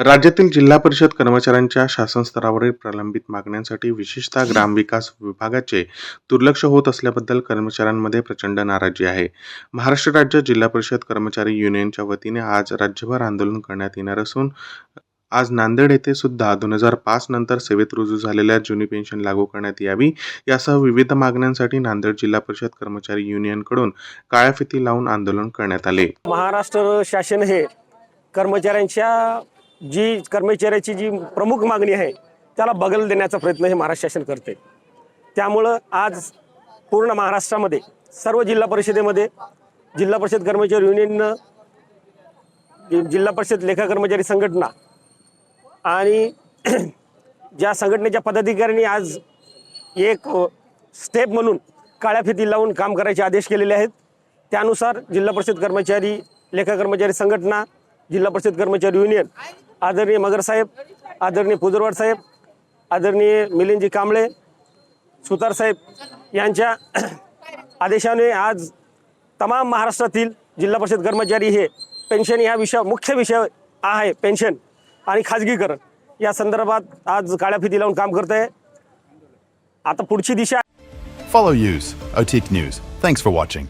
राज्यातील जिल्हा परिषद कर्मचाऱ्यांच्या शासन स्तरावरील प्रलंबित मागण्यांसाठी विशेषतः ग्रामविकास विभागाचे दुर्लक्ष होत असल्याबद्दल कर्मचाऱ्यांमध्ये प्रचंड नाराजी आहे. महाराष्ट्र राज्य जिल्हा परिषद कर्मचारी युनियनच्या वतीने आज राज्यभर आंदोलन करण्यात येणार असून आज नांदेड येथे सुद्धा दोन हजार पाच नंतर सेवेत रुजू झालेल्या जुनी पेन्शन लागू करण्यात यावी यासह विविध मागण्यांसाठी नांदेड जिल्हा परिषद कर्मचारी युनियनकडून काळ्या फिती लावून आंदोलन करण्यात आले. महाराष्ट्र शासन हे कर्मचाऱ्यांच्या जी कर्मचाऱ्याची जी प्रमुख मागणी आहे त्याला बगल देण्याचा प्रयत्न हे महाराष्ट्र शासन करते त्यामुळं आज पूर्ण महाराष्ट्रामध्ये सर्व जिल्हा परिषदेमध्ये जिल्हा परिषद कर्मचारी युनियननं जिल्हा परिषद लेखा कर्मचारी संघटना आणि ज्या संघटनेच्या पदाधिकाऱ्यांनी आज एक स्टेप म्हणून काळ्या फिती लावून काम करायचे आदेश केलेले आहेत. त्यानुसार जिल्हा परिषद कर्मचारी लेखा कर्मचारी संघटना जिल्हा परिषद कर्मचारी युनियन आदरणीय मगर साहेब आदरणीय पुजरवाड साहेब आदरणीय मिलिंदजी कांबळे सुतार साहेब यांच्या आदेशाने आज तमाम महाराष्ट्रातील जिल्हा परिषद कर्मचारी हे पेन्शन या विषय मुख्य विषय आहे पेन्शन आणि खाजगीकरण. या संदर्भात आज काळ्या फिती लावून काम करत आहे. आता पुढची दिशा follow us OTIC news thanks for watching